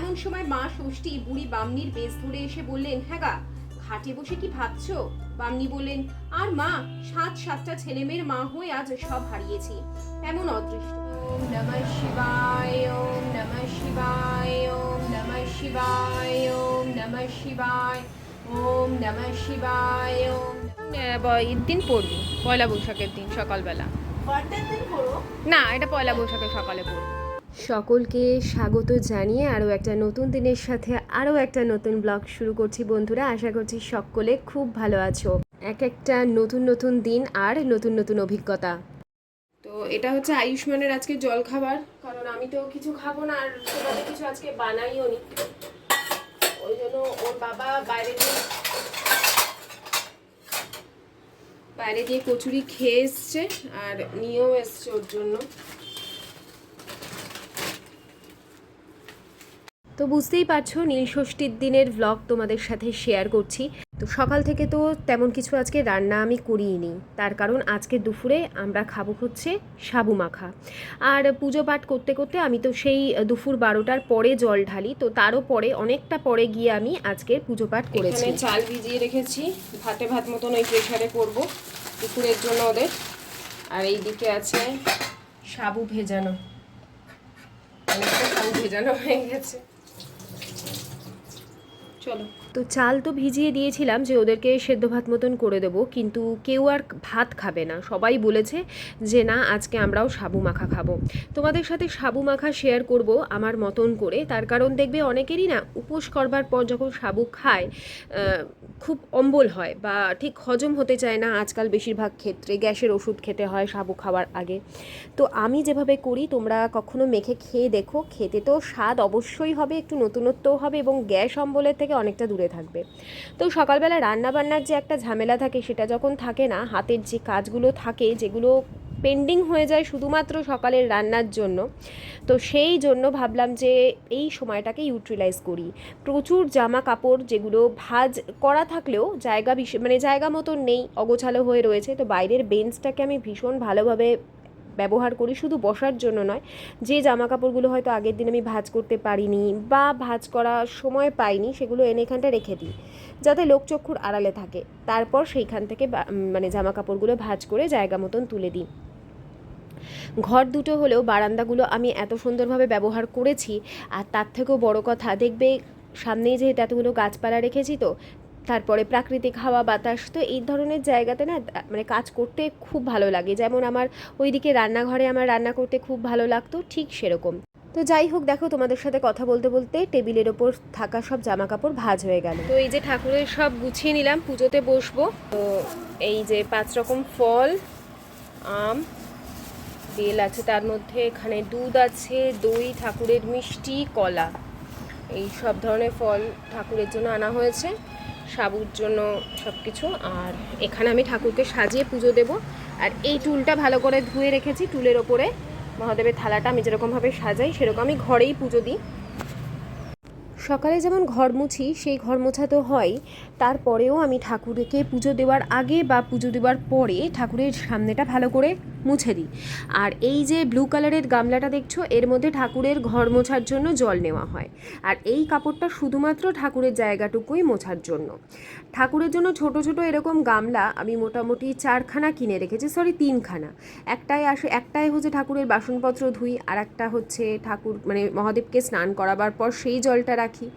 এমন সময় মা ষষ্ঠী বুড়ি বামনির বেশ ধরে এসে বললেন হ্যাঁ গা খাটে বসে কি ভাবছ? বামনি বললেন আর মা সাত সাতটা ছেলেমেয়ের মা হয়ে আজ সব হারিয়েছি। এমন অদৃষ্ট। ওম নমঃ শিবায় ওম নমঃ শিবায় ওম নমঃ শিবায় ওম নমঃ শিবায় ওম নমঃ শিবায় ওম ঈদ দিন পড়বি? পয়লা বৈশাখের দিন সকালবেলা। না এটা পয়লা বৈশাখের সকালে পড়বি। সকলকে স্বাগত জানিয়ে আরও একটা নতুন দিনের সাথে আরও একটা নতুন ব্লগ শুরু করছি বন্ধুরা। আশা করছি সকলে খুব ভালো আছো। এক একটা নতুন নতুন দিন আর নতুন নতুন অভিজ্ঞতা। তো এটা হচ্ছে আয়ুষ্মানের আজকে জল খাবার কারণ আমি তো কিছু খাব না আর সেভাবে কিছু আজকে বানাইও নি। ওই জন্য ওর বাবা বাইরে দিয়ে বাইরে দিয়ে কচুরি খেয়ে এসছে আর নিয়েও এসছে ওর জন্য। তো বুঝতেই পারছ, নীল ষষ্ঠীর দিনের ব্লগ তোমাদের সাথে শেয়ার করছি। তো সকাল থেকে তো তেমন কিছু আজকে রান্না আমি করিনি তার কারণ আজকে দুপুরে আমরা খাব হচ্ছে সাবু মাখা। আর পুজো পাঠ করতে করতে আমি তো সেই দুপুর বারোটার পরে জল ঢালি, তো তারও পরে, অনেকটা পরে গিয়ে আমি আজকে পুজো পাঠ করেছি। চাল ভিজিয়ে রেখেছি, ভাতে ভাত মতন ওই প্রেশারে করব দুপুরের জন্য ওদের। আর এই দিকে আছে সাবু ভেজানো। সাবু ভেজানো হয়ে গেছে। চলো। তো চাল তো ভিজিয়ে দিয়েছিলাম যে ওদেরকে সেদ্ধ ভাত মতন করে দেবো, কিন্তু কেউ আর ভাত খাবে না। সবাই বলেছে যে, না, আজকে আমরাও সাবু মাখা খাব। তোমাদের সাথে সাবু মাখা শেয়ার করব আমার মতন করে। তার কারণ দেখবে অনেকেরই না, উপোস করবার পর যখন সাবু খায় খুব অম্বল হয় বা ঠিক হজম হতে চায় না আজকাল বেশিরভাগ ক্ষেত্রে। গ্যাসের ওষুধ খেতে হয় সাবু খাওয়ার আগে। তো আমি যেভাবে করি, তোমরা কখনো মেখে খেয়ে দেখো। খেতে তো স্বাদ অবশ্যই হবে, একটু নতুনত্বও হবে এবং গ্যাস অম্বলের থেকে অনেকটা দূরে থাকবে। তো সকালবেলা রান্নাবান্নার যে একটা ঝামেলা থাকে সেটা যখন থাকে না, হাতের যে কাজগুলো থাকে যেগুলো পেন্ডিং হয়ে যায় শুধুমাত্র সকালের রান্নার জন্য, তো সেই জন্য ভাবলাম যে এই সময়টাকে ইউটিলাইজ করি। প্রচুর জামা কাপড় যেগুলো ভাজ করা থাকলেও জায়গা মানে জায়গা মতো নেই, অগোছালো হয়ে রয়েছে, তো বাইরের বেঞ্চটাকে আমি ভীষণ ভালোভাবে ব্যবহার করি, শুধু বসার জন্য নয়। যে জামা কাপড়গুলো হয়তো আগের দিন আমি ভাঁজ করতে পারিনি বা ভাঁজ করার সময় পাইনি, সেগুলো এনে এখানটা রেখে দিই। যাতে লোকচক্ষুর আড়ালে থাকে। তারপর সেইখান থেকে মানে জামা কাপড়গুলো ভাঁজ করে জায়গা মতন তুলে দিই। ঘর দুটো হলেও বারান্দাগুলো আমি এত সুন্দরভাবে ব্যবহার করেছি, আর তার থেকেও বড় কথা, দেখবে সামনেই যেহেতু এতগুলো গাছপালা রেখেছি তো তারপরে প্রাকৃতিক হাওয়া, বাতাস, তো এই ধরনের জায়গাতে না মানে কাজ করতে খুব ভালো লাগে। যেমন আমার ওইদিকে রান্নাঘরে আমার রান্না করতে খুব ভালো লাগতো, ঠিক সেরকম। তো যাই হোক, দেখো তোমাদের সাথে কথা বলতে বলতে টেবিলের ওপর থাকা সব জামা কাপড় ভাজ হয়ে গেল। তো এই যে ঠাকুরের সব গুছিয়ে নিলাম, পুজোতে বসবো। তো এই যে পাঁচ রকম ফল, আম, বেল আছে তার মধ্যে, এখানে দুধ আছে, দই, ঠাকুরের মিষ্টি, কলা। এই সব ধরনের ফল ঠাকুরের জন্য আনা হয়েছে। সাবুর জন্য সব কিছু আর এখানে আমি ঠাকুরকে সাজিয়ে পুজো দেব। আর এই টুলটা ভালো করে ধুয়ে রেখেছি, টুলের ওপরে মহাদেবের থালাটা আমি যেরকমভাবে সাজাই, সেরকম আমি ঘরেই পুজো দিই। সকালে যেমন ঘর মুছি, সেই ঘর মোছা তো হয়। তারপরেও আমি ঠাকুরকে পুজো দেওয়ার আগে বা পুজো দেওয়ার পরে ঠাকুরের সামনেটা ভালো করে মুছে দিই। আর এই যে ব্লু কালারের গামলাটা দেখছ, এর মধ্যে ঠাকুরের ঘর মোছার জন্য জল নেওয়া হয়। আর এই কাপড়টা শুধুমাত্র ঠাকুরের জায়গাটুকুই মোছার জন্য। ঠাকুরের জন্য ছোট ছোট এরকম গামলা আমি মোটামুটি চারখানা কিনে রেখেছি সরি তিনখানা। একটাই আসে, একটাই হচ্ছে ঠাকুরের বাসনপত্র ধুই আর একটা হচ্ছে ঠাকুর মানে মহাদেবকে স্নান করাবার পর সেই জলটা রাখি।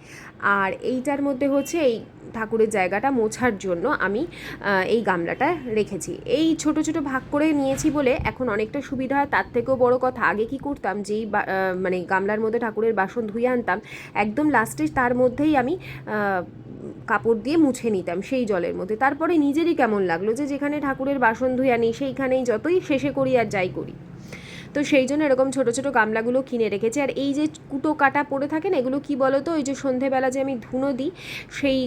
আর এইটার মধ্যে হচ্ছে এই ঠাকুরের জায়গাটা মোছার জন্য আমি এই গামলাটা রেখেছি। এই ছোট ছোট ভাগ করে নিয়েছি বলে এখন অনেকটা সুবিধা হয়। তার থেকেও বড় কথা, আগে কি করতাম, যেই মানে গামলার মধ্যে ঠাকুরের বাসন ধুয়ে আনতাম, একদম লাস্টে তার মধ্যেই আমি কাপড় দিয়ে মুছে নিতাম সেই জলের মধ্যে। তারপরে নিজেরই কেমন লাগল যে যেখানে ঠাকুরের বাসন ধুয়ে আনি, সেইখানেই যতই শেষে করি আর যাই করি। তো সেই জন্য এরকম ছোট ছোট গামলাগুলো কিনে রেখেছি। আর এই যে কুটো কাটা পড়ে না, এগুলো কি বলো তো ওই যে সন্ধেবেলা যে আমি ধুনো দিই, সেই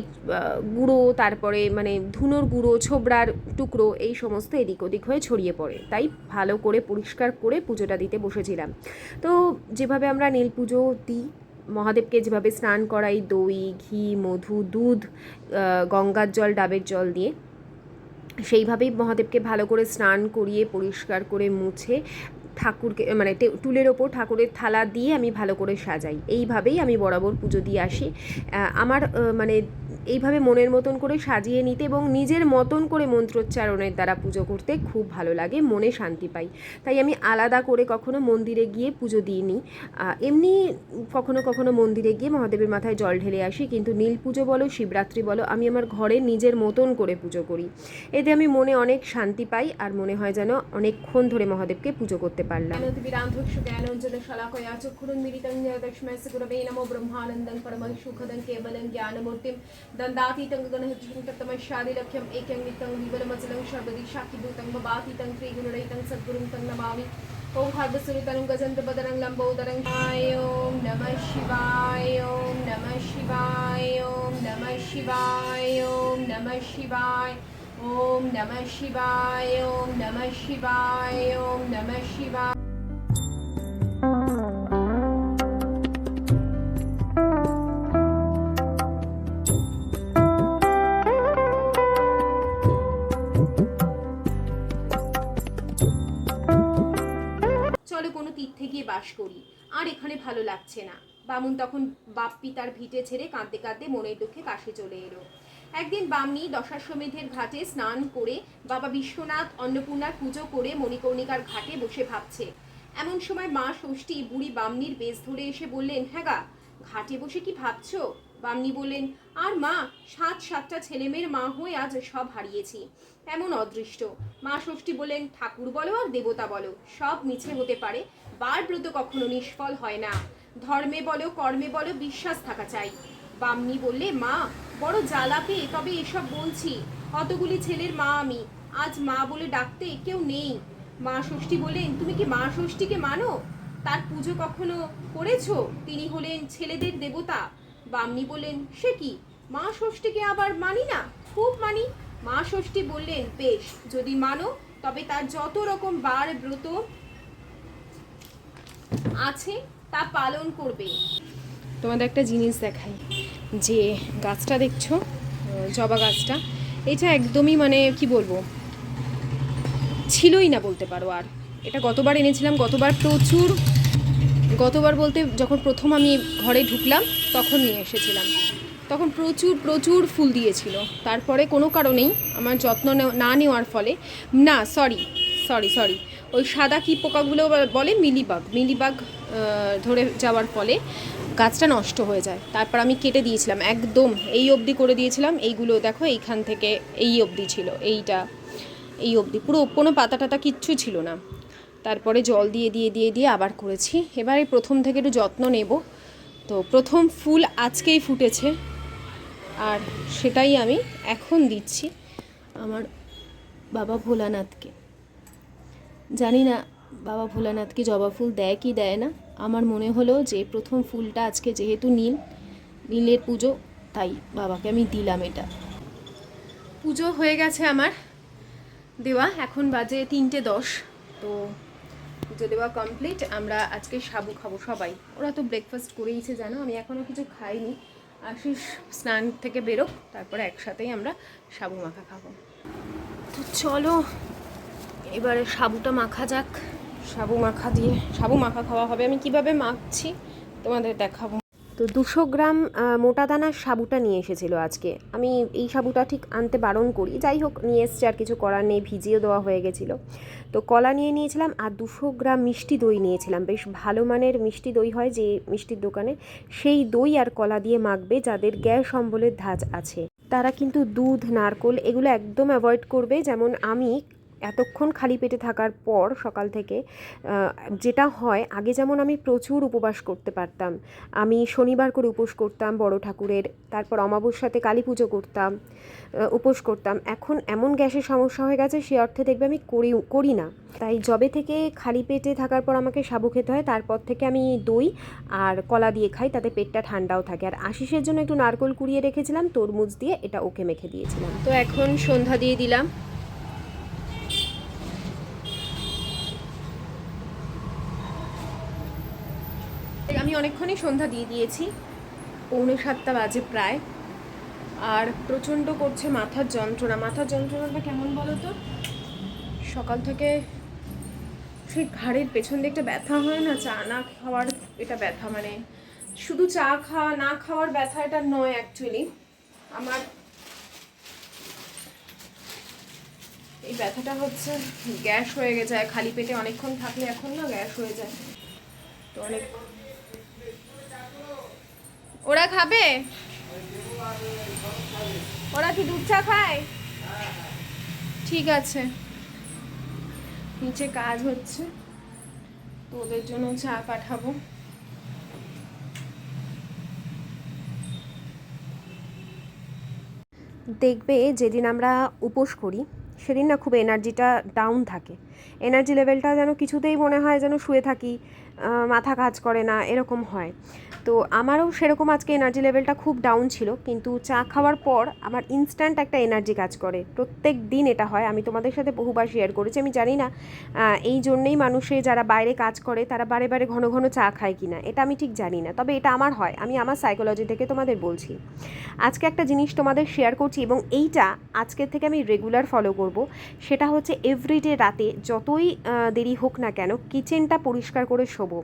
গুঁড়ো, তারপরে মানে ধুনোর গুঁড়ো, ছোবড়ার টুকরো, এই সমস্ত এদিক ওদিক হয়ে ছড়িয়ে পড়ে। তাই ভালো করে পরিষ্কার করে পুজোটা দিতে বসেছিলাম। তো যেভাবে আমরা নীল পুজো দিই, মহাদেবকে যেভাবে স্নান করাই, দই, ঘি, মধু, দুধ গঙ্গার জল, ডাবের জল দিয়ে, সেইভাবেই মহাদেবকে ভালো করে স্নান করিয়ে, পরিষ্কার করে মুছে ঠাকুরকে মানে টুলের ওপর ঠাকুরের থালা দিয়ে আমি ভালো করে সাজাই। এইভাবেই আমি বরাবর পুজো দিয়ে আসি। আমার মানে এইভাবে মনের মতন করে সাজিয়ে নিতে এবং নিজের মতন করে মন্ত্রোচ্চারণের দ্বারা পুজো করতে খুব ভালো লাগে, মনে শান্তি পাই। তাই আমি আলাদা করে কখনো মন্দিরে গিয়ে পুজো দিইনি। এমনি কখনো কখনো মন্দিরে গিয়ে মহাদেবের মাথায় জল ঢেলে আসি, কিন্তু নীল পুজো বলো, শিবরাত্রি বলো, আমি আমার ঘরে নিজের মতন করে পুজো করি। এতে আমি মনে অনেক শান্তি পাই আর মনে হয় যেন অনেকক্ষণ ধরে মহাদেবকে পুজো করতে পারলাম। শলাকয়া চক্ষুরুন্মিলিतं তস্मै গুরবে নমো ব্রহ্মানন্দং পরমং সুখদং কেবলং জ্ঞানমূর্তিং दंदातीतंग गणहजूतम शादीलख्यम एकंगितंग विबलमचल शर्वदी शाकिभूतंग बातीतंग त्रिगुणरितंग सद्गुरु तंग नमामि ओम हरदसुरतनु गजंत बदरंग लंबोदरंग ओम नमः शिवाय ओम नमः शिवाय ओम नमः शिवाय, ओम नमः शिवाय, ओम नमः शिवाय, ओम नमः शिवाय, ओम नमः शिवाय। কোনো গিয়ে বাস করি। আর এখানে ভালো লাগছে না। বামুন তখন বাপ পিতার ভিটে ছেড়ে কাঁদতে কাঁদতে মনের দুঃখে কাশি চলে এলো। একদিন বামনি দশাশ্বমেধের ঘাটে স্নান করে বাবা বিশ্বনাথ অন্নপূর্ণার পুজো করে মণিকর্ণিকার ঘাটে বসে ভাবছে। এমন সময় মা ষষ্ঠী বুড়ি বামনির বেশ ধরে এসে বললেন হ্যাঁ ঘাটে বসে কি ভাবছ? বামনি বললেন, আর মা, সাত সাতটা ছেলেমেয়ের মা হয়ে আজ সব হারিয়েছি। এমন অদৃষ্ট। মা ষষ্ঠী বললেন, ঠাকুর বলো আর দেবতা বলো, সব মিছে হতে পারে। বার ব্রত কখনো নিষ্ফল হয় না। ধর্মে বলো, কর্মে বলো, বিশ্বাস থাকা চাই। বামনি বললে, মা, বড় জ্বালা পেয়ে তবে এসব বলছি। অতগুলি ছেলের মা আমি। আজ মা বলে ডাকতে কেউ নেই। মা ষষ্ঠী বললেন, তুমি কি মা ষষ্ঠীকে মানো? তার পুজো কখনো করেছ? তিনি হলেন ছেলেদের দেবতা। বামনি বললেন, সে কি? মা ষষ্ঠীকে আবার মানি না? খুব মানি। মা ষষ্ঠী বললেন, বেশ, যদি মানো, তবে তার যত রকম বার ব্রত আছে, তা পালন করবে। তোমাদের একটা জিনিস দেখাই। যে গাছটা দেখছ জবা গাছটা, এটা একদমই মানে কি বলব? ছিলই না বলতে পারো আর। এটা গতবার এনেছিলাম, গতবার প্রচুর, গতবার বলতে যখন প্রথম আমি ঘরে ঢুকলাম, তখন নিয়ে এসেছিলাম। তখন প্রচুর প্রচুর ফুল দিয়েছিল। তারপরে কোনো কারণেই আমার যত্ন না নেওয়ার ফলে, না সরি সরি সরি ওই সাদা কি পোকাগুলো বলে মিলিবাগ মিলিবাগ ধরে যাওয়ার ফলে গাছটা নষ্ট হয়ে যায়। তারপর আমি কেটে দিয়েছিলাম, একদম এই অবধি করে দিয়েছিলাম। এইগুলো দেখো, এইখান থেকে এই অবধি ছিল, এইটা, এই অবধি। পুরো কোনো পাতা টাতা কিচ্ছু ছিল না। তারপরে জল দিয়ে দিয়ে দিয়ে দিয়ে আবার করেছি। এবারে প্রথম থেকে একটু যত্ন নেব। তো প্রথম ফুল আজকেই ফুটেছে। আর সেটাই আমি এখন দিচ্ছি আমার বাবা ভোলানাথকে। জানি না, বাবা ভোলানাথকে জবা ফুল দেয় কি দেয় না। আমার মনে হলো যে প্রথম ফুলটা আজকে যেহেতু নীল, নীলের পুজো, তাই বাবাকে আমি দিলাম এটা। পুজো হয়ে গেছে আমার দেওয়া, এখন বাজে তিনটে দশ। তো পুজো দেওয়া কমপ্লিট আমরা আজকে সাবু খাব সবাই। ওরা তো ব্রেকফাস্ট করেইছে, জানো? আমি এখনও কিছু খাইনি। আশিস স্নান থেকে বেরোক, তারপরে একসাথেই আমরা সাবু মাখা খাব। তো চলো এবারে সাবুটা মাখা যাক। সাবু মাখা দিয়ে সাবু মাখা খাওয়া হবে। আমি কীভাবে মাখছি তোমাদের দেখাবো। তো দুশো গ্রাম মোটা দানার সাবুটা নিয়ে এসেছিল আজকে। আমি এই সাবুটা ঠিক আনতে বারণ করি। যাই হোক নিয়ে এসছে আর কিছু করার নেই ভিজিয়ে দেওয়া হয়ে গেছিল। তো কলা নিয়ে নিয়েছিলাম আর দুশো গ্রাম মিষ্টি দই নিয়েছিলাম। বেশ ভালো মানের মিষ্টি দই হয় যে মিষ্টির দোকানে। সেই দই আর কলা দিয়ে মাখবে যাদের গ্যাস অম্বলের ধাঁচ আছে। তারা কিন্তু দুধ নারকোল এগুলো একদম অ্যাভয়েড করবে। যেমন আমি এতক্ষণ খালি পেটে থাকার পর সকাল থেকে যেটা হয়, আগে যেমন আমি প্রচুর উপবাস করতে পারতাম, আমি শনিবার করে উপোস করতাম বড় ঠাকুরের, তারপর অমাবস্যাতে কালী পুজো করতাম উপোস করতাম। এখন এমন গ্যাসের সমস্যা হয়ে গেছে, সে অর্থে দেখবে আমি করি করি না। তাই জবে থেকে খালি পেটে থাকার পর আমাকে সাবু খেতে হয়, তারপর থেকে আমি দই আর কলা দিয়ে খাই, তাতে পেটটা ঠান্ডাও থাকে। আর আশিসের জন্য একটু নারকোল কুড়িয়ে রেখেছিলাম, তরমুজ দিয়ে এটা ওকে মেখে দিয়েছিলাম। তো এখন সন্ধ্যা দিয়ে দিলাম। আমি অনেকক্ষণই সন্ধ্যা দিয়ে দিয়েছি। পৌনে সাতটা বাজে প্রায়। আর প্রচণ্ড করছে মাথার যন্ত্রণা। মাথার যন্ত্রণাটা কেমন বলো তো? সকাল থেকে সেই ঘাড়ের পেছন দিকটা ব্যথা হয় না? চা না খাওয়ার এটা ব্যথা মানে শুধু চা খাওয়া না খাওয়ার ব্যথা এটা নয় অ্যাকচুয়ালি আমার এই ব্যথাটা হচ্ছে গ্যাস হয়ে যায় খালি পেটে অনেকক্ষণ থাকলে এখন না গ্যাস হয়ে যায়। তো অনেক ওরা খাবে? ওরা কি দুধ চা খায়? ঠিক আছে। নিচে কাজ হচ্ছে। তো ওদের জন্য চা পাঠাবো। দেখবে যেদিন আমরা উপোস করি, সেদিন না খুব এনার্জিটা ডাউন থাকে। এনার্জি লেভেলটা যেন কিছুতেই মনে হয় যেন শুয়ে থাকি। মাথা কাজ করে না, এরকম হয়। তো আমারও সেরকম আজকে এনার্জি লেভেলটা খুব ডাউন ছিল, কিন্তু চা খাওয়ার পর আমার ইনস্ট্যান্ট একটা এনার্জি কাজ করে। প্রত্যেক দিন এটা হয়। আমি তোমাদের সাথে বহুবার শেয়ার করেছি। আমি জানি না এই জন্যেই মানুষে যারা বাইরে কাজ করে, তারা বারে বারে ঘন ঘন চা খায় কিনা। এটা আমি ঠিক জানি না। তবে এটা আমার হয়। আমি আমার সাইকোলজি থেকে তোমাদের বলছি। আজকে একটা জিনিস তোমাদের শেয়ার করছি এবং এইটা আজকের থেকে আমি রেগুলার ফলো করব। সেটা হচ্ছে এভরিডে রাতে যতই দেরি হোক না কেন কিচেনটা পরিষ্কার করে শোবো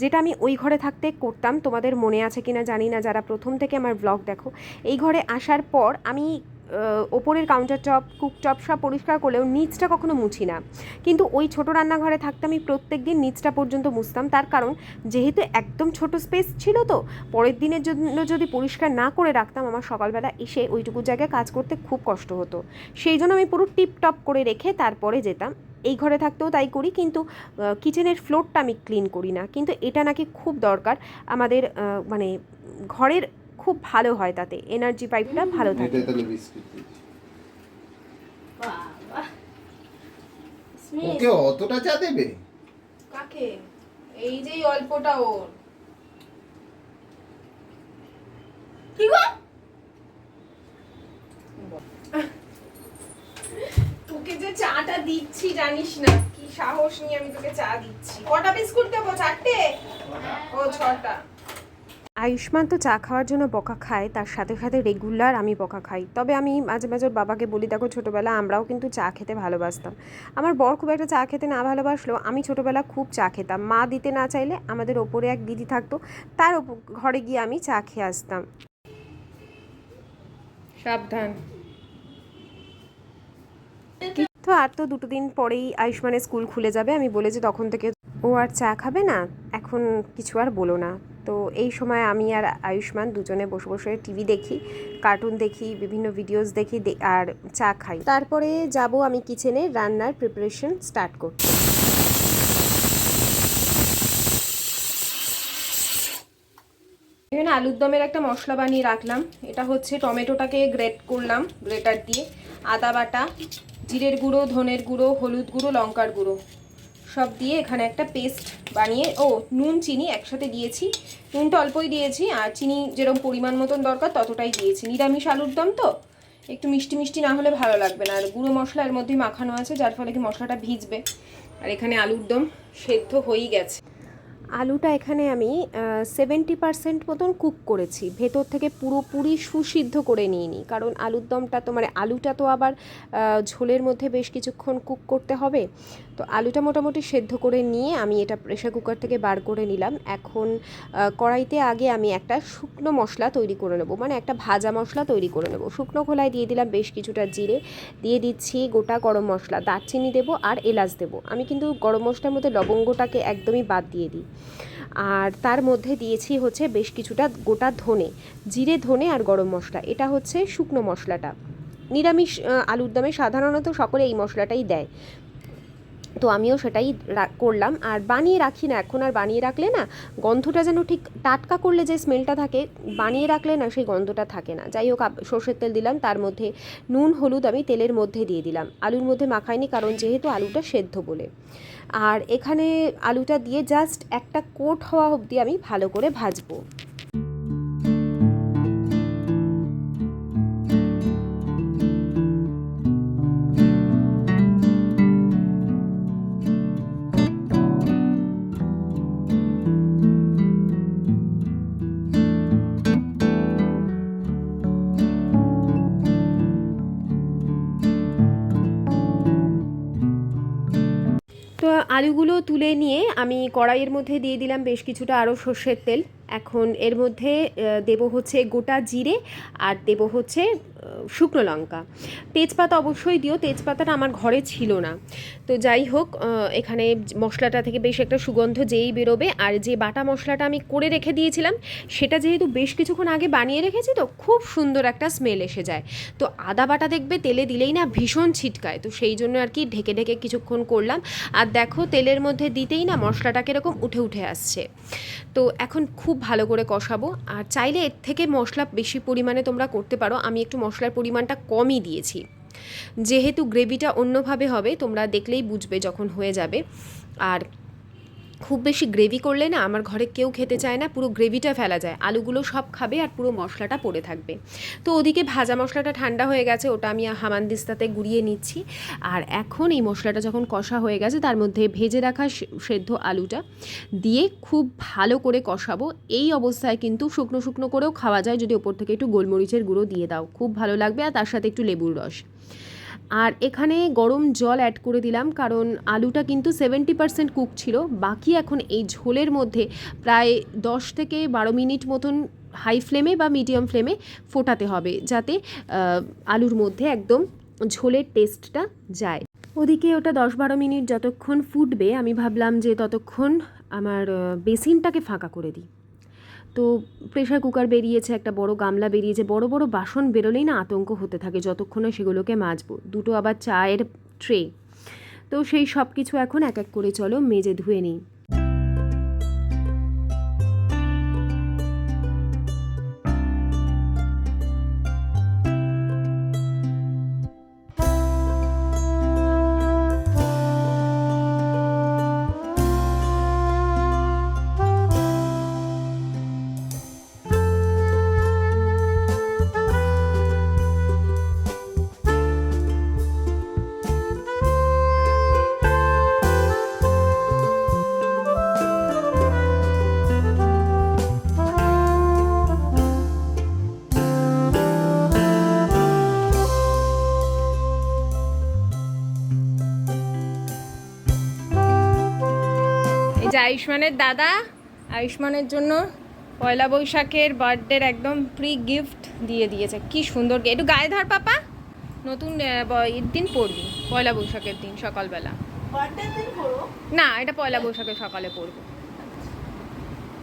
যেটা আমি ওই ঘরে থাকতে করতাম, তোমাদের মনে আছে কিনা জানি না, যারা প্রথম থেকে আমার ব্লগ দেখো। এই ঘরে আসার পর আমি ওপরের কাউন্টার টপ কুকটপ সব পরিষ্কার করলেও নিচটা কখনো মুছি না। কিন্তু ওই ছোট রান্নাঘরে থাকতে আমি প্রত্যেক দিন নিচটা পর্যন্ত মুছতাম। তার কারণ, যেহেতু একদম ছোট স্পেস ছিল তো, পরের দিনের জন্য যদি পরিষ্কার না করে রাখতাম, আমার সকালবেলা এসে ওইটুকু জায়গায় কাজ করতে খুব কষ্ট হতো। সেই জন্য আমি পুরো টিপ টপ করে রেখে তারপরে যেতাম। এই ঘরে থাকতেও তাই করি, কিন্তু কিচেনের ফ্লোরটা আমি ক্লিন করি না। কিন্তু এটা নাকি খুব দরকার আমাদের মানে ঘরের খুব ভালো হয় তাতে এনার্জি পাইপটা ভালো থাকে। এটা তাহলে বিস্কিট দিয়েছি বাবা। ওকে অতটা চা দেবে? কাকে? এই যে অল্পটা ওর। কি গো? তোকে যে চাটা দিচ্ছি জানিস না কি সাহস নিয়ে আমি তোকে চা দিচ্ছি। কটা বিস্কুট দেবো? চারটে? ও ছটা। আয়ুষ্মান তো চা খাওয়ার জন্য বকা খায় তার সাথে সাথে রেগুলার আমি বকা খাই। তবে আমি মাঝে মাঝে ওর বাবাকে বলি দেখো ছোটোবেলা আমরাও কিন্তু চা খেতে ভালোবাসতাম। আমার বর খুব একটা চা খেতে না ভালোবাসলেও আমি ছোটোবেলা খুব চা খেতাম। মা দিতে না চাইলে আমাদের ওপরে এক দিদি থাকতো তার ওপর ঘরে গিয়ে আমি চা খেয়ে আসতাম। সাবধান। তো আর তো দুটো দিন পরেই আয়ুষ্মানের স্কুল খুলে যাবে। আমি বলেছি তখন থেকে ও আর চা খাবে না এখন কিছু আর বলো না। তো এই সময় আমি আর আয়ুষ্মান দুজনে বসে বসে টিভি দেখি, কার্টুন দেখি, বিভিন্ন ভিডিওস দেখি আর চা খাই। তারপরে যাব আমি কিচেনে রান্নার প্রিপারেশন স্টার্ট করতে। এখানে আলুর দমের একটা মশলা বানিয়ে রাখলাম। এটা হচ্ছে টমেটোটাকে গ্রেট করলাম গ্রেটার দিয়ে। আদা বাটা, জিরের গুঁড়ো, ধনের গুঁড়ো, হলুদ গুঁড়ো, লঙ্কার গুঁড়ো। সব দিয়ে এখানে একটা পেস্ট বানিয়ে, ও নুন, চিনি একসাথে দিয়েছি। নুনটা অল্পই দিয়েছি, আর চিনি যেরকম পরিমাণ মতন দরকার ততটাই দিয়েছি। নিরামিষ আলুর দম তো? একটু মিষ্টি মিষ্টি না হলে ভালো লাগবে না। আর গুঁড়ো মশলা এর মধ্যেই মাখানো আছে, যার ফলে কি মশলাটা ভিজবে। আর এখানে আলুর দম সেদ্ধ হয়েই গেছে। আলুটা এখানে আমি সেভেন্টি পার্সেন্ট মতন কুক করেছি। ভেতর থেকে পুরোপুরি সুসিদ্ধ করে নিইনি। কারণ আলুর দমটা তো মানে আলুটা তো আবার ঝোলের মধ্যে বেশ কিছুক্ষণ কুক করতে হবে। তো আলুটা মোটামুটি সেদ্ধ করে নিয়ে আমি এটা প্রেশার কুকার থেকে বার করে নিলাম। এখন কড়াইতে আগে আমি একটা শুকনো মশলা তৈরি করে নেব। মানে একটা ভাজা মশলা তৈরি করে নেব। শুকনো খোলায় দিয়ে দিলাম বেশ কিছুটা জিরে। দিয়ে দিচ্ছি গোটা গরম মশলা। দারচিনি দেবো আর এলাচ দেবো। আমি কিন্তু গরম মশলার মধ্যে লবঙ্গটাকে একদমই বাদ দিয়ে দিই। আর তার মধ্যে দিয়েছি হচ্ছে বেশ কিছুটা গোটা ধনে, জিরে ধনে আর গরম মশলা। এটা হচ্ছে শুকনো মশলাটা। নিরামিষ আলুর দমে সাধারণত সকলে এই মশলাটাই দেয়। তো আমিও সেটাই করলাম। আর বানিয়ে রাখি না, এখন আর বানিয়ে রাখলে না গন্ধটা যেন ঠিক টাটকা করলে যে স্মেলটা থাকে, বানিয়ে রাখলে না সেই গন্ধটা থাকে না। যাই হোক সর্ষের তেল দিলাম, তার মধ্যে নুন, হলুদ আমি তেলের মধ্যে দিয়ে দিলাম। আলুর মধ্যে মাখাইনি কারণ যেহেতু আলুটা সেদ্ধ বলে। আর এখানে আলুটা দিয়ে জাস্ট একটা কোট হওয়া অবধি আমি ভালো করে ভাজবো। আলুগুলো তুলে নিয়ে আমি কড়াইয়ের মধ্যে দিয়ে দিলাম বেশ কিছুটা আরও সর্ষের তেল। এখন এর মধ্যে দেব হচ্ছে গোটা জিরে আর দেব হচ্ছে শুকনো লঙ্কা। তেজপাতা অবশ্যই দিও, তেজপাতাটা আমার ঘরে ছিল না। তো যাই হোক এখানে মশলাটা থেকে বেশ একটা সুগন্ধ যেই বেরোবে, আর যে বাটা মশলাটা আমি করে রেখে দিয়েছিলাম, সেটা যেহেতু বেশ কিছুক্ষণ আগে বানিয়ে রেখেছি, তো খুব সুন্দর একটা স্মেল এসে যায়। তো আদা বাটা দেখবে তেলে দিলেই না ভীষণ ছিটকায়, তো সেই জন্য আর কি ঢেকে ঢেকে কিছুক্ষণ করলাম। আর দেখো, তেলের মধ্যে দিতেই না মশলাটা কীরকম উঠে উঠে আসছে। তো এখন খুব ভালো করে কষাবো, আর চাইলে এর থেকে মশলা বেশি পরিমাণে তোমরা করতে পারো। আমি একটু মশলার পরিমাণটা কমই দিয়েছি। যেহেতু গ্রেভিটা অন্যভাবে হবে তোমরা দেখলেই বুঝবে যখন হয়ে যাবে। আর খুব বেশি গ্রেভি করলে না আমার ঘরে কেউ খেতে চায় না, পুরো গ্রেভিটা ফেলা যায়। আলুগুলো সব খাবে আর পুরো মশলাটা পড়ে থাকবে। তো ওদিকে ভাজা মশলাটা ঠান্ডা হয়ে গেছে, ওটা আমি হামানদিস্তাতে গুড়িয়ে নিচ্ছি। আর এখন এই মশলাটা যখন কষা হয়ে গেছে, তার মধ্যে ভেজে রাখা সেদ্ধ আলুটা দিয়ে খুব ভালো করে কষাবো। এই অবস্থায় কিন্তু শুকনো শুকনো করেও খাওয়া যায়, যদি ওপর থেকে একটু গোলমরিচের গুঁড়ো দিয়ে দাও। খুব ভালো লাগবে আর তার সাথে একটু লেবুর রস। আর এখানে গরম জল অ্যাড করে দিলাম, কারণ আলুটা কিন্তু সেভেন্টি পার্সেন্ট কুক ছিল। বাকি এখন এই ঝোলের মধ্যে প্রায় দশ থেকে বারো মিনিট মতন হাই ফ্লেমে বা মিডিয়াম ফ্লেমে ফোটাতে হবে, যাতে আলুর মধ্যে একদম ঝোলের টেস্টটা যায়। ওদিকে ওটা দশ বারো মিনিট যতক্ষণ ফুটবে, আমি ভাবলাম যে ততক্ষণ আমার বেসিনটাকে ফাঁকা করে দিই। তো প্রেশার কুকার বেরিয়েছে, একটা বড় গামলা বেরিয়েছে, বড় বড় বাসন বেরোলেই না আতঙ্ক হতে থাকে যতক্ষণ সেগুলোকে মাজবো। দুটো আবার চায়ের ট্রে তো সেই সব কিছু এখন এক এক করে চলো মেজে ধুয়ে নিই। যে আয়ুষ্মানের দাদা আয়ুষ্মানের জন্য পয়লা বৈশাখের বার্থডের একদম প্রি গিফট দিয়ে দিয়েছে। কি সুন্দর একটু গায়ে ধর পাপা। নতুন ব- ঈদ দিন পড়বি। পয়লা বৈশাখের দিন সকালবেলা। না এটা পয়লা বৈশাখের সকালে পড়ব।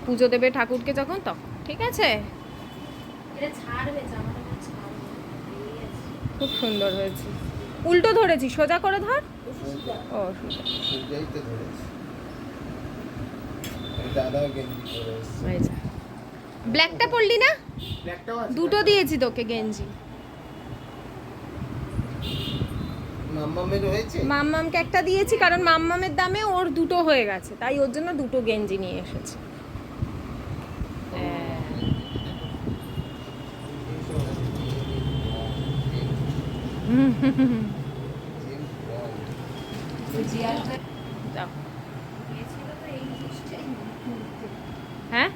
পুজো দেবে ঠাকুরকে যখন তখন। ঠিক আছে? খুব সুন্দর হয়েছে। উল্টো ধরেছি। সোজা করে ধর। ও সোজা গেঞ্জি পরে এসছে ব্ল্যাকটা পরলি না? ব্ল্যাকটাও আছে। দুটো দিয়েছি তোকে গেঞ্জি। মাম্মামের হয়েছে? মাম্মামকে একটা দিয়েছি কারণ মাম্মামের দামে ওর দুটো হয়ে গেছে তাই ওর জন্য দুটো গেঞ্জি নিয়ে এসেছি। হ্যাঁ। James bond. যাও। হ্যাঁ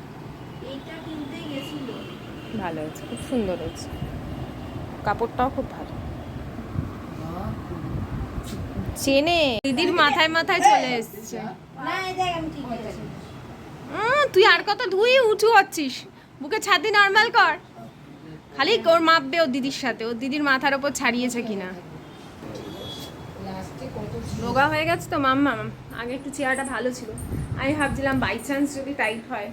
ভালো হয়েছে খুব সুন্দর হয়েছে। কাপড়টাও খুব ভালো। চেনে। দিদির মাথায় মাথায় চলে এসছে। তুই আর কত ধুই উঁচু হচ্ছিস। বুকে ছাতি নর্মাল কর। খালি ওর মাপবে ওর দিদির সাথে। ওর দিদির মাথার ওপর ছাড়িয়েছে কিনা। রোগা হয়ে গেছে তো মাম্মা। আগে একটু চেয়ারটা ভালো ছিল। আমি ভাবছিলাম বাই চান্স যদি টাইট হয়।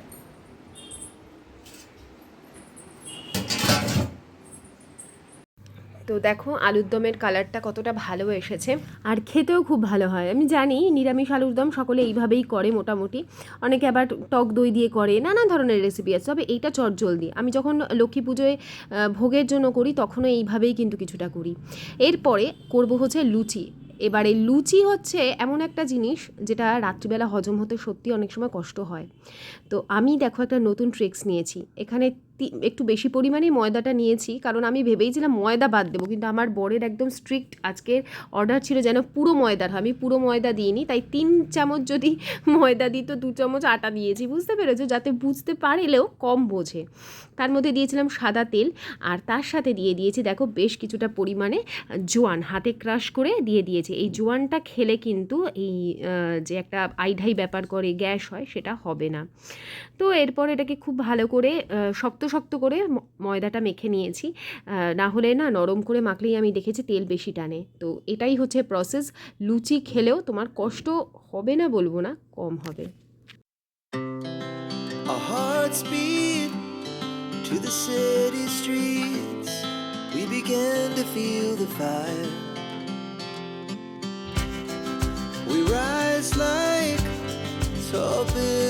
তো দেখো, আলুর দমের কালারটা কতটা ভালো এসেছে। আর খেতেও খুব ভালো হয়। আমি জানি, নিরামিষ আলুর দম সকলে এইভাবেই করে মোটামুটি। অনেকে আবার টক দই দিয়ে করে নানা ধরনের রেসিপি আছে। তবে এইটা চটজলদি। আমি যখন লক্ষ্মী পুজোয় ভোগের জন্য করি, তখনও এইভাবেই কিন্তু কিছুটা করি। এরপরে করব হচ্ছে লুচি। এবারে লুচি হচ্ছে এমন একটা জিনিস, যেটা রাত্রিবেলা হজম হতে সত্যি অনেক সময় কষ্ট হয়। তো আমি দেখো একটা নতুন ট্রিক্স নিয়েছি। এখানে একটু বেশি পরিমাণেই ময়দাটা নিয়েছি। কারণ আমি ভেবেইছিলাম ময়দা বাদ দেবো, কিন্তু আমার বরের একদম স্ট্রিক্ট আজকের অর্ডার ছিল যেন পুরো ময়দার। আমি পুরো ময়দা দিইনি, তাই তিন চামচ যদি ময়দা দিই তো দু চামচ আটা দিয়েছি, বুঝতে পেরেছ? যাতে বুঝতে পারলেও কম বোঝে। তার মধ্যে দিয়েছিলাম সাদা তেল, আর তার সাথে দিয়ে দিয়েছি, দেখো বেশ কিছুটা পরিমাণে জোয়ান, হাতে ক্রাশ করে দিয়ে দিয়েছি। এই জোয়ানটা খেলে কিন্তু এই যে একটা আইঢাই ব্যাপার করে, গ্যাস হয়, সেটা হবে না। তো এরপর এটাকে খুব ভালো করে শক্ত শক্ত করে ময়দাটা মেখে নিয়েছি না হলে না নরম করে মাখলেই আমি দেখেছি তেল বেশি টানে তো এটাই হচ্ছে প্রসেস লুচি খেলেও তোমার কষ্ট হবে না বলব না কম হবে to the tall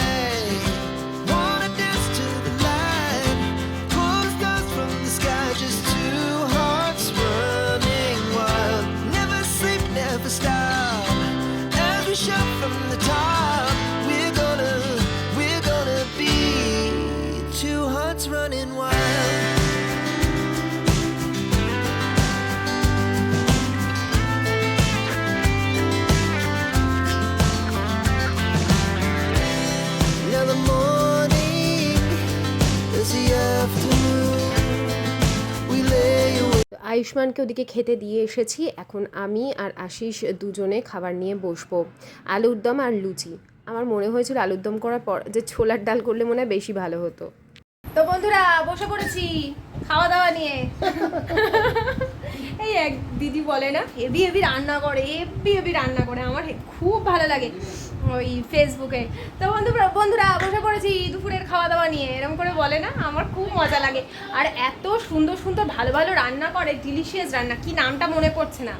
আয়ুষ্মানকে ওদিকে খেতে দিয়ে এসেছি। এখন আমি আর আশিস দুজনে খাবার নিয়ে বসবো। আলুর দম আর লুচি। আমার মনে হয়েছিল আলুর দম করার পর যে ছোলার ডাল করলে মনে হয় বেশি ভালো হতো। তো বন্ধুরা, বসে পড়েছি। খাওয়া দাওয়া নিয়ে। এই এক দিদি বলে না, হেভি হেভি রান্না করে, হেভি হেভি রান্না করে, আমার খুব ভালো লাগে ওই ফেসবুকে তো বন্ধুরা বন্ধুরা, বসে পড়েছি দুপুরের খাওয়া দাওয়া নিয়ে, এরকম করে বলে না, আমার খুব মজা লাগে। আর এত সুন্দর সুন্দর ভালো ভালো রান্না করে ডিলিশিয়াস রান্না, কি নামটা মনে পড়ছে না?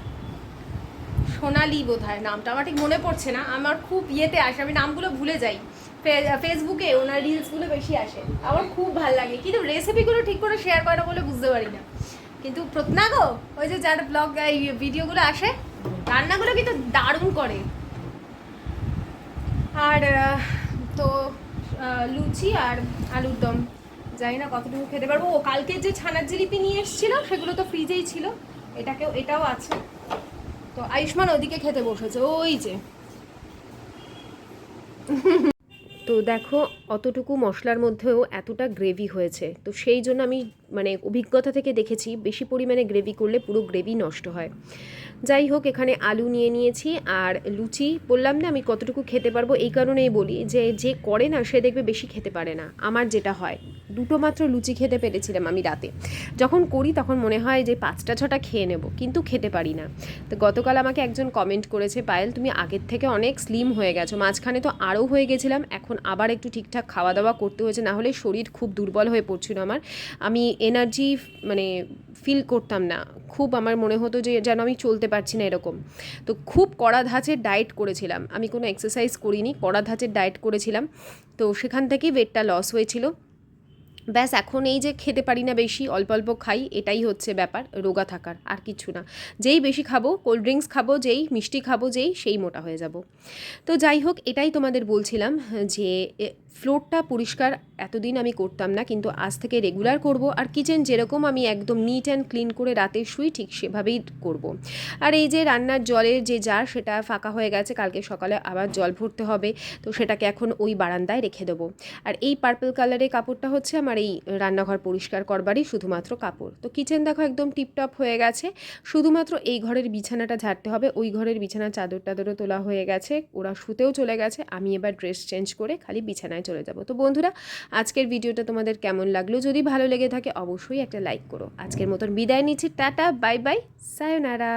সোনালি বোধ হয় নামটা, আমার ঠিক মনে পড়ছে না, আমার খুব ইয়েতে আসে, আমি নামগুলো ভুলে যাই। ফেসবুকে ওনার রিলসগুলো বেশি আসে, আমার খুব ভালো লাগে। কিন্তু রেসিপিগুলো ঠিক করে শেয়ার করে বলে বুঝতে পারি না। কিন্তু প্রত্না গো, ওই যে যার ব্লগ এই ভিডিওগুলো আসে, রান্নাগুলো কিন্তু দারুণ করে। আর তো লুচি আর আলুর দম, জানি না কতটুকু খেতে পারব। ও, কালকে যে ছানার জিলিপি নিয়ে এসেছিল, সেগুলো তো ফ্রিজেই ছিল, এটাকেও, এটাও আছে। তো আয়ুষ্মান ওদিকে খেতে বসেছে, ওই যে। তো দেখো, অতটুকু মশলার মধ্যেও এতটা গ্রেভি হয়েছে। তো সেই জন্য আমি মানে অভিজ্ঞতা থেকে দেখেছি, বেশি পরিমাণে গ্রেভি করলে পুরো গ্রেভি নষ্ট হয়। যাই হোক এখানে আলু নিয়ে নিয়েছি আর লুচি। বললাম না, আমি কতটুকু খেতে পারব? এই কারণেই বলি যে যে করে না, সে দেখবে বেশি খেতে পারে না। আমার যেটা হয়, দুটো মাত্র লুচি খেতে পেরেছিলাম আমি রাতে। যখন করি, তখন মনে হয় যে, পাঁচটা, ছটা খেয়ে নেব, কিন্তু খেতে পারি না। তো গতকাল আমাকে একজন কমেন্ট করেছে, পায়েল, তুমি আগের থেকে অনেক স্লিম হয়ে গেছো। মাঝখানে তো আরও হয়ে গেছিলাম, এখন আবার একটু ঠিকঠাক খাওয়া দাওয়া করতে হয়েছে, না হলে শরীর খুব দুর্বল হয়ে পড়ছিল আমার। আমি এনার্জি মানে ফিল করতাম না। খুব আমার মনে হতো যে যেন আমি চলতে পারছি না এরকম। তো খুব কড়া ধাঁচের ডায়েট করেছিলাম। আমি কোনো এক্সারসাইজ করিনি, কড়া ধাঁচের ডায়েট করেছিলাম। তো সেখান থেকেই ওয়েটটা লস হয়েছিল। ব্যাস, এখন এই যে খেতে পারি না বেশি, অল্প অল্প খাই, এটাই হচ্ছে ব্যাপার, রোগা থাকার, আর কিছু না। যেই বেশি খাব কোল্ড ড্রিঙ্কস খাব, যেই মিষ্টি খাব, যেই, সেই মোটা হয়ে যাব। তো যাই হোক, এটাই তোমাদের বলছিলাম যে ফ্লোরটা পরিষ্কার এতদিন আমি করতাম না, কিন্তু আজ থেকে রেগুলার করব, আর কিচেন যেরকম আমি একদম নিট অ্যান্ড ক্লিন করে রাতে শুই, ঠিক সেভাবেই করব। আর এই যে রান্নার জলের যে জার সেটা ফাঁকা হয়ে গেছে, কালকে সকালে আবার জল ভরতে হবে, তো সেটাকে এখন ওই বারান্দায় রেখে দেবো। আর এই পার্পল কালারের কাপড়টা হচ্ছে আমার এই রান্নাঘর পরিষ্কার করবারই শুধুমাত্র কাপড়। তো কিচেন দেখো একদম টিপটপ হয়ে গেছে। শুধুমাত্র এই ঘরের বিছানাটা ঝাড়তে হবে। ওই ঘরের বিছানার চাদর টাদরও তোলা হয়ে গেছে। ওরা শুতেও চলে গেছে। আমি এবার ড্রেস চেঞ্জ করে খালি বিছানায় চলে যাব। তো বন্ধুরা, আজকের ভিডিওটা তোমাদের কেমন লাগল? যদি ভালো লেগে থাকে অবশ্যই একটা লাইক করো। আজকের মতন বিদায় নিচ্ছি। Tata bye bye সায়োনারা